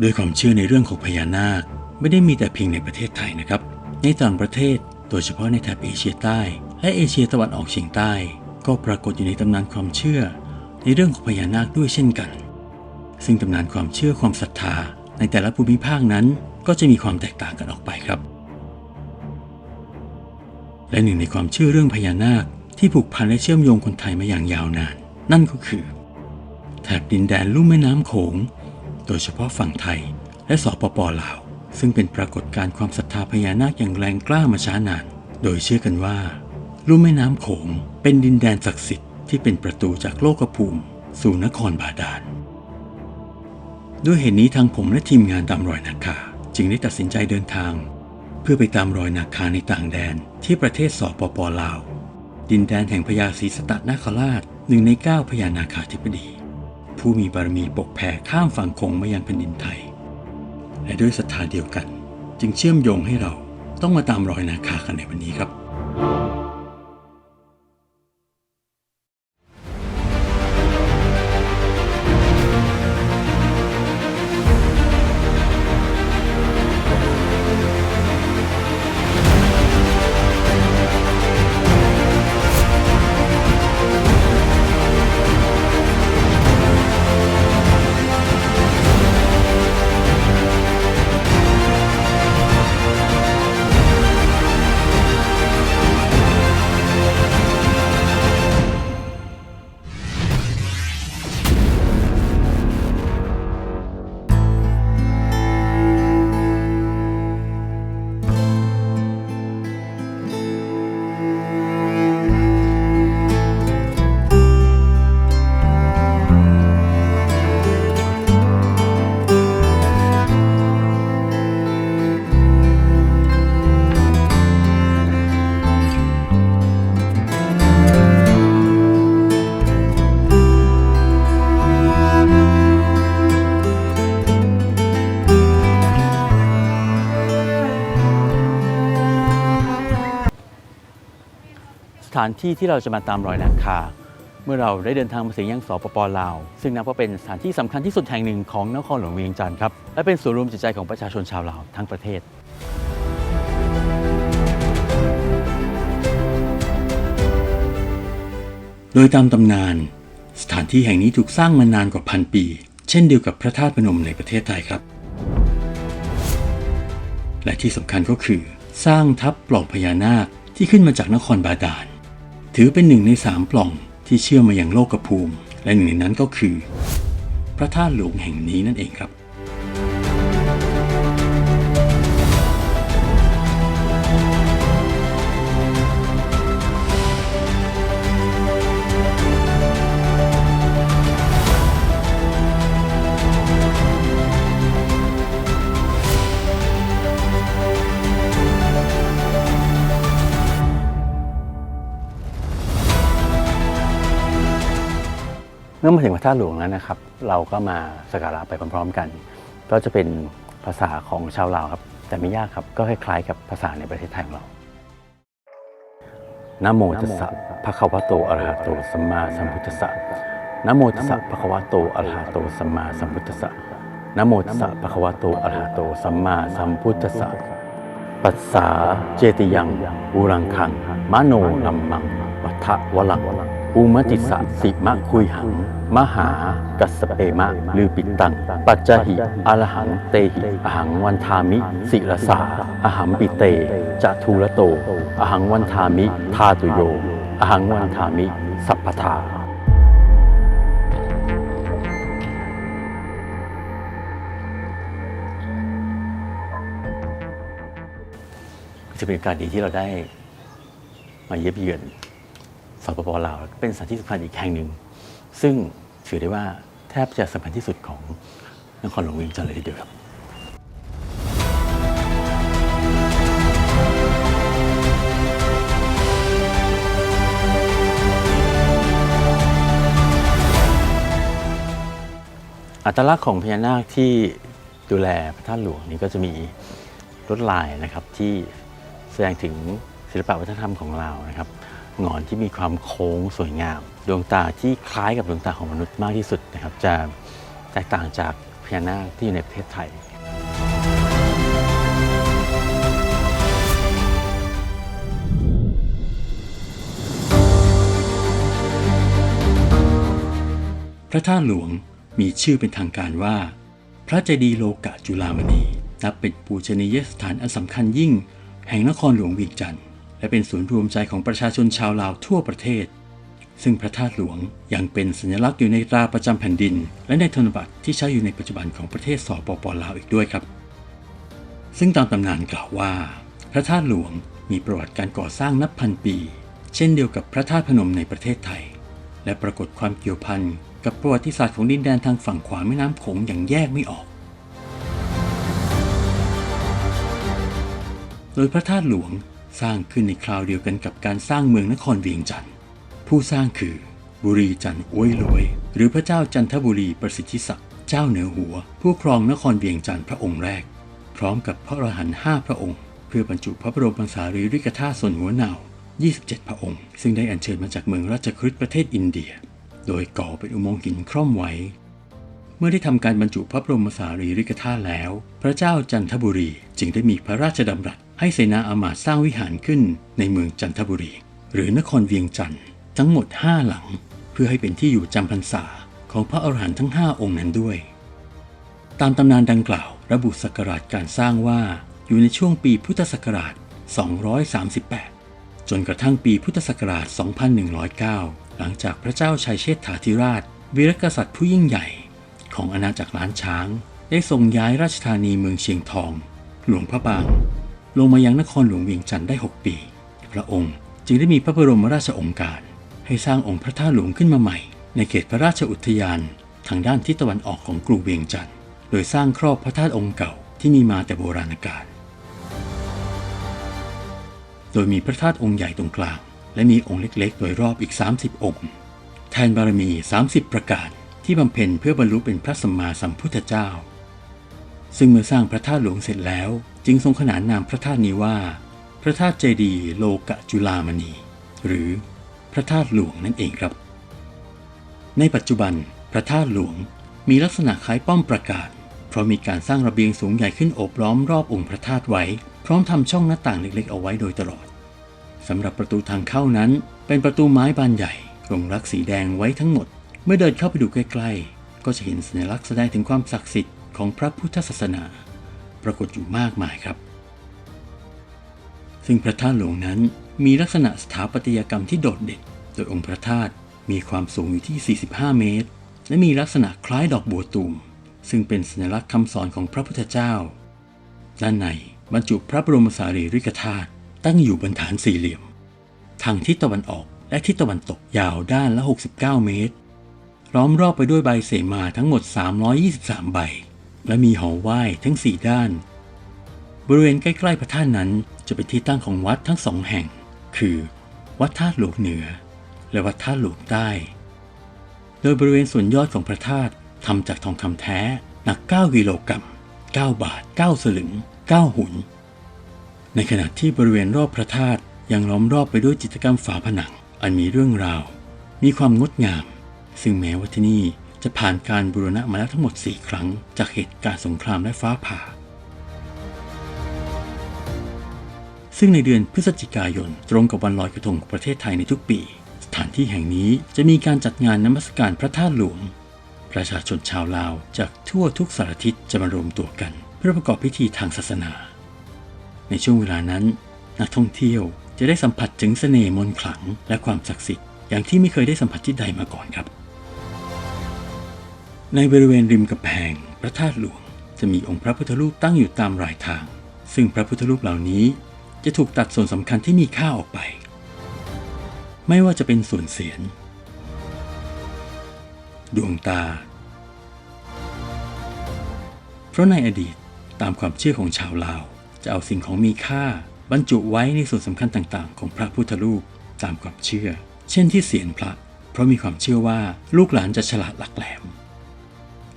โดยความเชื่อในเรื่องของพญานาค ไม่ได้มีแต่เพียงในประเทศไทยนะครับ ในต่างประเทศ โดยเฉพาะในแถบเอเชียใต้ และเอเชียตะวันออกเฉียงใต้ ก็ปรากฏอยู่ในตำนานความเชื่อ ในเรื่องของพญานาคด้วยเช่นกัน ซึ่งตำนานความเชื่อความศรัทธา ในแต่ละภูมิภาคนั้น ก็จะมีความแตกต่างกันออกไปครับ และหนึ่งในความเชื่อเรื่องพญานาคที่ผูกพันและเชื่อมโยงคนไทยมาอย่างยาวนาน นั่นก็คือแถบดินแดนลุ่มแม่น้ำโขง โดยเฉพาะฝั่งไทย และสปปลาว ซึ่งเป็นปรากฏการณ์ความศรัทธาพญานาคอย่างแรงกล้ามาช้านาน โดยเชื่อกันว่าลุ่มแม่น้ำโขงเป็นดินแดนศักดิ์สิทธิ์ที่เป็นประตูจากโลกภูมิ สู่นครบาดาล ด้วยเหตุนี้ทางผมและทีมงานตามรอยนาคาจึงได้ตัดสินใจเดินทาง เพื่อไปตามรอยนาคาในต่างแดนที่ประเทศสปปลาว ดินแดนแห่งพญาศรีสตะนาคราชหนึ่งในเก้าพญานาคาธิบดี ผู้มีบารมีปกแผ่ข้ามฝั่งคงมายังแผ่นดินไทย และด้วยศรัทธาเดียวกัน จึงเชื่อมโยงให้เราต้องมาตามรอยนาคากันในวันนี้ครับานที่ที่เราจะมาตามรอยนาคา เมื่อเราได้เดินทางมาถึงยังสปปลาว ซึ่งนับว่าเป็นสถานที่สำคัญที่สุดแห่งหนึ่งของนครหลวงเวียงจันทร์ครับและเป็นศูนย์รวมจิตใจของประชาชนชาวลาวทั้งประเทศโดยตามตำนาน สถานที่แห่งนี้ถูกสร้างมานานกว่าพันปี เช่นเดียวกับพระธาตุพนมในประเทศไทยครับ และที่สำคัญก็คือ สร้างทับปล่องพญานาคที่ขึ้นมาจากนครบาดาล ถือเป็นหนึ่งในสามปล่องที่เชื่อมมาอย่างโลกภูมิ และหนึ่งในนั้นก็คือ พระธาตุหลวงแห่งนี้นั่นเองครับ เมื่อมาถึงพระธาตุหลวงแล้วนะครับ เราก็มาสักการะไปพร้อมๆกัน ก็จะเป็นภาษาของชาวลาวครับ แต่ไม่ยากครับ ก็คล้ายๆกับภาษาในประเทศไทยของเรานะโมตัสสะภะคะวะโตอะระหะโตสัมมาสัมพุทธัสสะนะโมตัสสะภะคะวะโตอะระหะโตสัมมาสัมพุทธัสสะนะโมตัสสะภะคะวะโตอะระหะโตสัมมาสัมพุทธัสสะปัสสาเจติยังบูรังคังมโนนัมมังวัฏวลัง อุมติสสิมะคุยหัง มหากัสเปมะลือปิตัง ปัจจหิอรหังเตหิอหังวันทามิ สิรสาอหัมปิเตจะทูระโต อหังวันทามิ ทาตุโย อหังวันทามิ สัพพทาจะเป็นโอกาสดีที่เราได้มาเยี่ยมเยือน สปปลาวเป็นสถานที่สำคัญอีกแห่งหนึ่ง ซึ่งถือได้ว่าแทบจะสำคัญที่สุดของนครหลวงเวียงจันทร์เลยทีเดียวครับอัตลักษณ์ของพญานาคที่ดูแลพระธาตุหลวงนี้ก็จะมีลวดลายนะครับที่แสดงถึงศิลปวัฒนธรรมของเรานะครับ หงอนที่มีความโค้งสวยงาม ดวงตาที่คล้ายกับดวงตาของมนุษย์มากที่สุดนะครับ จะแตกต่างจากพญานาคที่อยู่ในประเทศไทย พระธาตุหลวงมีชื่อเป็นทางการว่า พระเจดีย์โลกะจุฬามณีนับเป็นปูชนียสถานอันสำคัญยิ่ง แห่งนครหลวงเวียงจันทร์ และเป็นศูนย์รวมใจของประชาชนชาวลาวทั่วประเทศ ซึ่งพระธาตุหลวงยังเป็นสัญลักษณ์อยู่ในตราประจำแผ่นดิน และในธนบัตรที่ใช้อยู่ในปัจจุบันของประเทศสปปลาวอีกด้วยครับ ซึ่งตามตำนานกล่าวว่า พระธาตุหลวงมีประวัติการก่อสร้างนับพันปี เช่นเดียวกับพระธาตุพนมในประเทศไทย และปรากฏความเกี่ยวพันกับประวัติศาสตร์ของดินแดนทางฝั่งขวาแม่น้ำโขงอย่างแยกไม่ออก โดยพระธาตุหลวง สร้างขึ้นในคราวเดียวกันกับการสร้างเมืองนครเวียงจันทร์ผู้สร้างคือบุรีจันทร์อ้วยลวย หรือพระเจ้าจันทบุรีประสิทธิศักดิ์เจ้าเหนือหัว ผู้ครองนครเวียงจันทร์พระองค์แรก พร้อมกับพระอรหันต์ห้าพระองค์ เพื่อบรรจุพระบรมสารีริกธาตุส่วนหัวเหนา27 พระองค์ ซึ่งได้อัญเชิญมาจากเมืองราชคฤห์ประเทศอินเดีย โดยก่อเป็นอุโมงค์หินคร่อมไว้ เมื่อได้ทำการบรรจุพระบรมสารีริกธาตุแล้ว พระเจ้าจันทบุรีจึงได้มีพระราชดำรัส ให้เสนาอามาตสร้างวิหารขึ้นในเมืองจันทบุรี หรือนครเวียงจันทร์ทั้งหมด5หลัง เพื่อให้เป็นที่อยู่จำพรรษาของพระอรหันต์ทั้ง5องค์นั้นด้วย ตามตำนานดังกล่าวระบุศักราชการสร้างว่าอยู่ในช่วงปีพุทธศักราช 238 จนกระทั่งปีพุทธศักราช 2109 หลังจากพระเจ้าชัยเชษฐาธิราช วีรกษัตริย์ผู้ยิ่งใหญ่ ของอาณาจักรล้านช้าง ได้ทรงย้ายราชธานีเมืองเชียงทอง หลวงพระบาง ลงมายังนครหลวงเวียงจันทร์ได้ 6 ปี พระองค์จึงได้มีพระบรมราชองค์การ ให้สร้างองค์พระธาตุหลวงขึ้นมาใหม่ ในเขตพระราชอุทยาน ทางด้านทิศตะวันออกของกรุงเวียงจันทร์โดยสร้างครอบพระธาตุองค์เก่าที่มีมาแต่โบราณกาลโดยมีพระธาตุองค์ใหญ่ตรงกลาง และมีองค์เล็กๆ โดยรอบอีก 30 องค์ แทนบารมี 30 ประการที่บำเพ็ญเพื่อบรรลุเป็นพระสัมมาสัมพุทธเจ้า ซึ่งเมื่อสร้างพระธาตุหลวงเสร็จแล้ว จึงทรงขนานนามพระธาตุนี้ว่า พระธาตุเจดีโลกะจุลามณี หรือพระธาตุหลวงนั่นเองครับ ในปัจจุบัน พระธาตุหลวงมีลักษณะคล้ายป้อมประกาศ เพราะมีการสร้างระเบียงสูงใหญ่ขึ้นโอบล้อมรอบองค์พระธาตุไว้ พร้อมทำช่องหน้าต่างเล็กๆเอาไว้โดยตลอดสำหรับประตูทางเข้านั้น เป็นประตูไม้บานใหญ่ลงรักสีแดงไว้ทั้งหมด เมื่อเดินเข้าไปดูใกล้ๆ ก็จะเห็นสัญลักษณ์แสดงถึงความศักดิ์สิทธิ์ ของพระพุทธศาสนา ปรากฏอยู่มากมายครับ ซึ่งพระธาตุหลวงนั้นมีลักษณะสถาปัตยกรรมที่โดดเด่น โดยองค์พระธาตุมีความสูงอยู่ที่ 45 เมตร และมีลักษณะคล้ายดอกบัวตูม ซึ่งเป็นสัญลักษณ์คำสอนของพระพุทธเจ้า ด้านในบรรจุพระบรมสารีริกธาตุตั้งอยู่บนฐานสี่เหลี่ยม ทางทิศตะวันออกและทิศตะวันตกยาวด้านละ 69 เมตร ล้อมรอบไปด้วยใบเสมาทั้งหมด 323 ใบ และมีหอไหว้ทั้ง4ด้าน บริเวณใกล้ๆพระธาตุนั้นจะเป็นที่ตั้งของวัดทั้งสองแห่ง คือ วัดธาตุหลวงเหนือ และวัดธาตุหลวงใต้ โดยบริเวณส่วนยอดของพระธาตุทำจากทองคำแท้หนัก 9 กิโลกรัม 9 บาท 9 สลึง 9 หุน ในขณะที่บริเวณรอบพระธาตุยังล้อมรอบไปด้วยจิตรกรรมฝาผนัง อันมีเรื่องราว มีความงดงาม ซึ่งแม้ว่าที่นี่ จะผ่านการบูรณะมาแล้วทั้งหมด 4 ครั้ง จากเหตุการณ์สงครามและฟ้าผ่า ซึ่งในเดือนพฤศจิกายนตรงกับวันลอยกระทงของประเทศไทยในทุกปี สถานที่แห่งนี้จะมีการจัดงานนมัสการพระธาตุหลวง ประชาชนชาวลาวจากทั่วทุกสารทิศจะมารวมตัวกัน เพื่อประกอบพิธีทางศาสนา ในช่วงเวลานั้น นักท่องเที่ยวจะได้สัมผัสถึงเสน่ห์มนต์ขลังและความศักดิ์สิทธิ์อย่างที่ไม่เคยได้สัมผัสที่ใดมาก่อนครับ ในบริเวณริมกำแพงพระธาตุหลวง จะมีองค์พระพุทธรูปตั้งอยู่ตามรายทาง ซึ่งพระพุทธรูปเหล่านี้จะถูกตัดส่วนสำคัญที่มีค่าออกไป ไม่ว่าจะเป็นส่วนเสียน ดวงตา เพราะในอดีตตามความเชื่อของชาวลาว จะเอาสิ่งของมีค่าบรรจุไว้ในส่วนสำคัญต่างๆ ของพระพุทธรูปตามความเชื่อ เช่นที่เสียนพระ เพราะมีความเชื่อว่าลูกหลานจะฉลาดหลักแหลม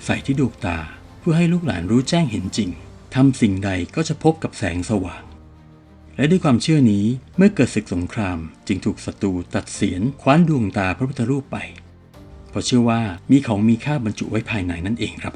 ใส่ที่ดวงตาเพื่อให้ลูกหลานรู้แจ้งเห็นจริงทำสิ่งใดก็จะพบกับแสงสว่าง และด้วยความเชื่อนี้เมื่อเกิดศึกสงคราม จึงถูกศัตรูตัดเสียนคว้านดวงตาพระพุทธรูปไป เพราะเชื่อว่ามีของมีค่าบรรจุไว้ภายในนั่นเองครับ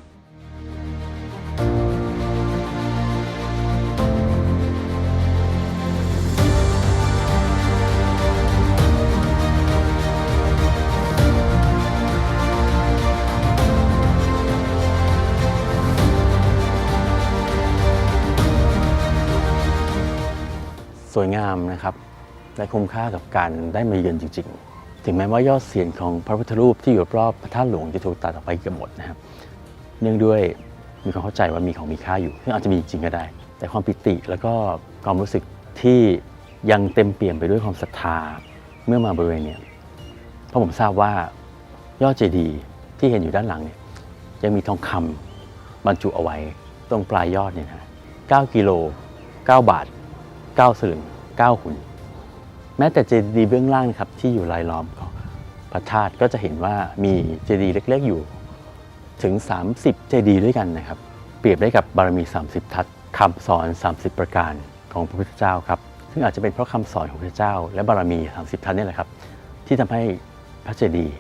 วยงามนะครับและคุ้มค่ากับการได้มาเยือนจริง ๆ ถึงแม้ว่ายอดเสียงของพระพุทธรูปที่อยู่รอบพระธาตุหลวงจะถูกตัดออกไปเกือบหมดนะครับ เนื่องด้วยมีความเข้าใจว่ามีของมีค่าอยู่ซึ่งอาจจะมีจริงก็ได้ แต่ความปิติแล้วก็ความรู้สึกที่ยังเต็มเปี่ยมไปด้วยความศรัทธาเมื่อมาบริเวณเนี่ยเพราะผมทราบว่ายอดเจดีย์ที่เห็นอยู่ด้านหลังเนี่ยยังมีทองคำบรรจุเอาไว้ตรงปลายยอดเนี่ยนะ9กิโล 9 บาท 9สลึง 9 หุ่น แม้แต่เจดีย์เบื้องล่างนะครับที่อยู่รายล้อมของพระธาตุก็จะเห็นว่ามีเจดีย์เล็กๆอยู่ถึง 30 เจดีย์ด้วยกันนะครับ เปรียบได้กับบารมี 30 ทัศคำสอน 30 ประการของพระพุทธเจ้าครับ ซึ่งอาจจะเป็นเพราะคำสอนของพระเจ้า และบารมี 30 ทัศน์นี่แหละครับ ที่ทำให้พระเจดีย์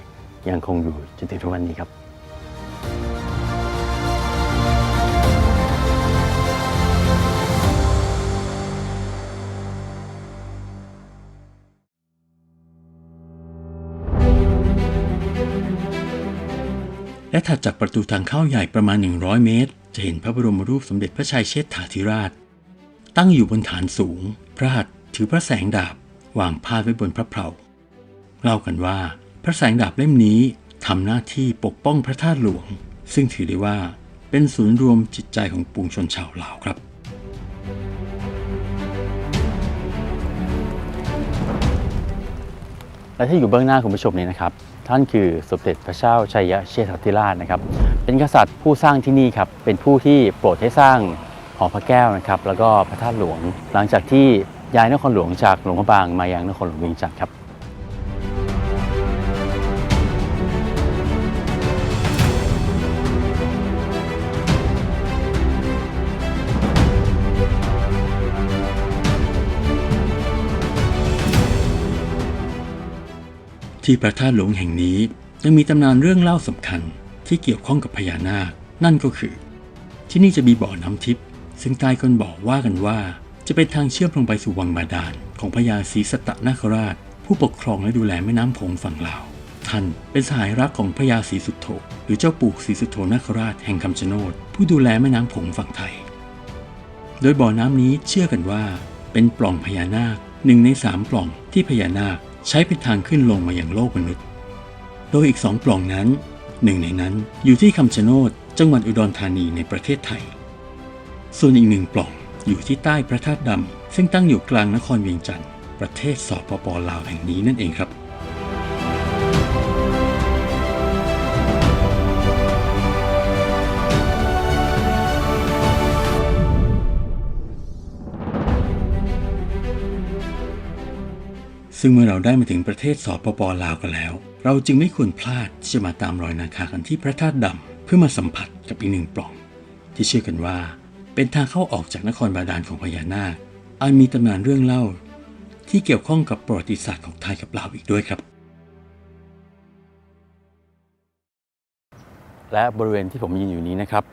ยังคงอยู่จนถึงทุกวันนี้ครับ และถัดจากประตูทางเข้าใหญ่ประมาณ 100 เมตร จะเห็นพระบรมรูปสมเด็จพระชัยเชษฐาธิราช ตั้งอยู่บนฐานสูง พระหัตถ์ถือพระแสงดาบวางพาดไว้บนพระเพลาเล่ากันว่า พระแสงดาบเล่มนี้ทำหน้าที่ปกป้องพระธาตุหลวง ซึ่งถือได้ว่าเป็นศูนย์รวมจิตใจของปวงชนชาวลาวครับและที่อยู่เบื้องหน้าคุณผู้ชมนี้นะครับ ท่านคือสมเด็จพระเจ้าชัยเชษฐาธิราชนะครับ เป็นกษัตริย์ผู้สร้างที่นี่ครับ เป็นผู้ที่โปรดให้สร้างหอพระแก้วนะครับ แล้วก็พระธาตุหลวง หลังจากที่ย้ายนครหลวงจากหลวงพระบางมายังนครหลวงเวียงจันทร์ครับ ที่พระธาตุหลวงแห่งนี้ยังมีตำนานเรื่องเล่าสำคัญที่เกี่ยวข้องกับพญานาค นั่นก็คือ ที่นี่จะมีบ่อน้ำทิพย์ซึ่งใต้ก้นบ่อว่ากันว่า จะเป็นทางเชื่อมลงไปสู่วังบาดาลของพญาศรีสตนาคราช ผู้ปกครองและดูแลแม่น้ำโขงฝั่งลาว ท่านเป็นสหายรักของพญาศรีสุโธหรือเจ้าปู่ศรีสุโธนาคราชแห่งคำชะโนดผู้ดูแลแม่น้ำโขงฝั่งไทย โดยบ่อน้ำนี้เชื่อกันว่า เป็นปล่องพญานาคหนึ่งในสามปล่องที่พญานาค ใช้เป็นทางขึ้นลงมาอย่างโลกมนุษย์ โดยอีกสองปล่องนั้น หนึ่งในนั้นอยู่ที่คำชะโนดจังหวัดอุดรธานีในประเทศไทย ส่วนอีกหนึ่งปล่องอยู่ที่ใต้พระธาตุดำซึ่งตั้งอยู่กลางนครเวียงจันทร์ประเทศสปปลาวแห่งนี้นั่นเองครับ ซึ่งเมื่อเราได้มาถึงประเทศสปปลาวกันแล้ว เราจึงไม่ควรพลาดที่จะมาตามรอยนาคากันที่พระธาตุดำเพื่อมาสัมผัสกับอีกหนึ่งปล่อง ที่เชื่อกันว่า เป็นทางเข้าออกจากนครบาดาลของพญานาคอันมีตำนานเรื่องเล่า ที่เกี่ยวข้องกับประวัติศาสตร์ของไทยกับลาวอีกด้วยครับ และบริเวณที่ผมยืนอยู่นี้นะครับ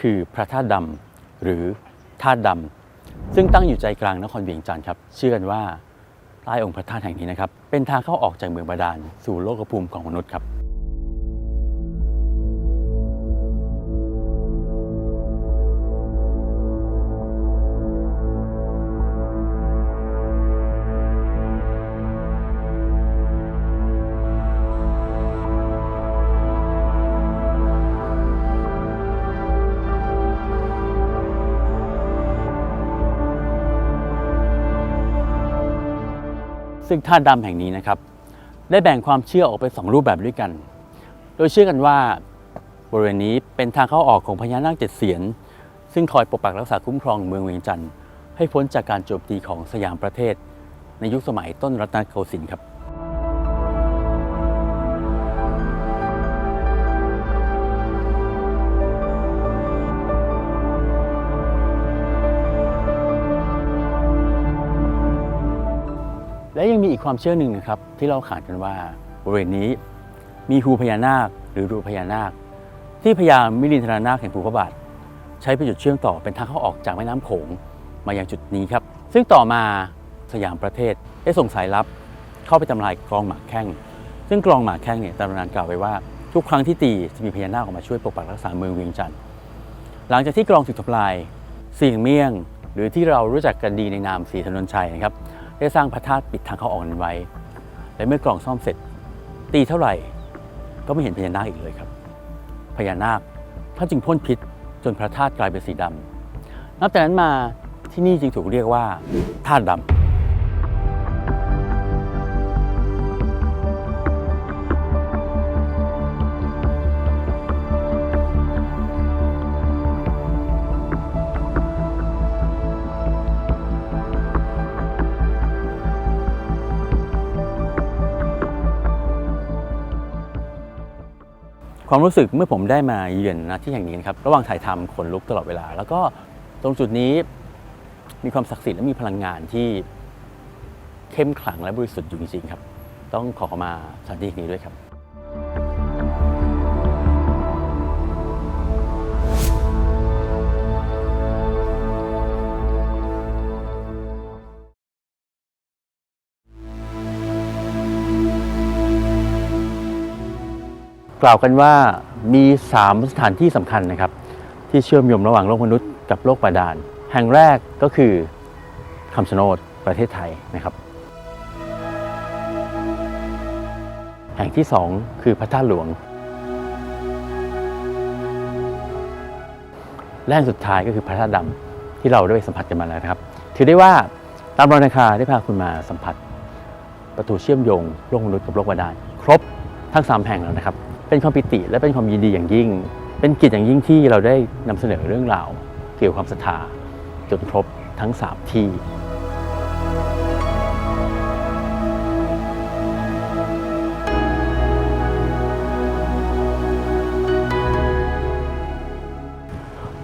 คือพระธาตุดำหรือธาตุดำซึ่งตั้งอยู่ใจกลางนครเวียงจันทร์ครับ เชื่อกันว่า ใต้องค์พระธาตุแห่งนี้นะครับ เป็นทางเข้าออกจากเมืองบาดาลสู่โลกภูมิของมนุษย์ครับ ซึ่งท่าตุดำแห่งนี้นะครับ ได้แบ่งความเชื่อออกเป็นสองรูปแบบด้วยกัน โดยเชื่อกันว่าบริเวณนี้เป็นทางเข้าออกของพญานาคเจ็ดเสียน ซึ่งคอยปกปักรักษาคุ้มครองเมืองเวียงจันทร์ให้พ้นจากการโจมตีของสยามประเทศ ในยุคสมัยต้นรัตนโกสินทร์ครับ และยังมีอีกความเชื่อหนึ่งนะครับ ที่เราขานกันว่าบริเวณนี้มีภูพญานาคหรือรูพญานาค ที่พญามิลินทรานาคแห่งภูพระบาท ใช้เป็นจุดเชื่อมต่อเป็นทางเข้าออกจากแม่น้ำโขงมายังจุดนี้ครับ ซึ่งต่อมาสยามประเทศได้ส่งสายลับเข้าไปทำลายกลองหมากแข้ง ซึ่งกลองหมากแข้งเนี่ยตำนานกล่าวไว้ว่าทุกครั้งที่ตีจะมีพญานาคออกมาช่วยปกปักรักษาเมืองเวียงจันทร์หลังจากที่กลองถูกทำลายเสียงเมี่ยง หรือที่เรารู้จักกันดีในนามศรีถนนชัยนะครับ ได้สร้างพระธาตุปิดทางเข้าออกนั้นไว้ และเมื่อกล่องซ่อมเสร็จ ตีเท่าไหร่ ก็ไม่เห็นพญานาคอีกเลยครับ พญานาคท่านจึงพ่นพิษจนพระธาตุกลายเป็นสีดำนับแต่นั้นมาที่นี่จึงถูกเรียกว่าธาตุดำ ความรู้สึกเมื่อผมได้มาเยือนนะที่แห่งนี้นะครับระหว่างถ่ายทำขนลุกตลอดเวลา แล้วก็ตรงจุดนี้มีความศักดิ์สิทธิ์และมีพลังงานที่เข้มขลังและบริสุทธิ์อยู่จริงๆครับ ต้องขอมาสถานที่แห่นี้ด้วยครับ กล่าวกันว่ามี 3 สถานที่สำคัญนะครับ ที่เชื่อมโยงระหว่างโลกมนุษย์กับโลกบาดาล แห่งแรกก็คือคำชะโนดประเทศไทยนะครับ แห่งที่ 2 คือพระธาตุหลวง และแห่งสุดท้ายก็คือพระธาตุดำที่เราได้ไปสัมผัสกันมาแล้วนะครับ ถือได้ว่าตามรอยนาคาได้พาคุณมาสัมผัส ประตูเชื่อมโยงโลกมนุษย์กับโลกบาดาลครบทั้ง 3 แห่งแล้วนะครับ เป็นความปิติและเป็นความยินดีอย่างยิ่ง เป็นกิจอย่างยิ่งที่เราได้นำเสนอเรื่องราวเกี่ยวกับความศรัทธาจนครบทั้ง 3 ที่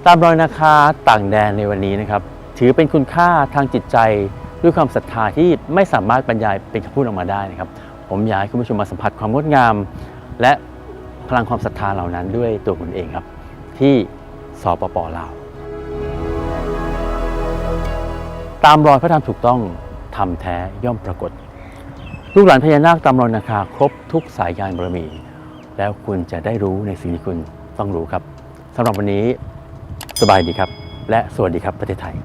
ตามรอยนาคาต่างแดนในวันนี้นะครับ ถือเป็นคุณค่าทางจิตใจด้วยความศรัทธาที่ไม่สามารถบรรยายเป็นคำพูดออกมาได้นะครับ ผมอยากให้คุณผู้ชมมาสัมผัสความงดงาม และ พลังความศรัทธาเหล่านั้นด้วยตัวคุณเองครับ ที่สปปลาวตามรอยพระธรรมถูกต้องทำแท้ย่อมปรากฏ ลูกหลานพญานาคตามรอยนาคาครบทุกสายงานบารมี แล้วคุณจะได้รู้ในสิ่งที่คุณต้องรู้ครับสำหรับวันนี้สบายดีครับ และสวัสดีครับประเทศไทย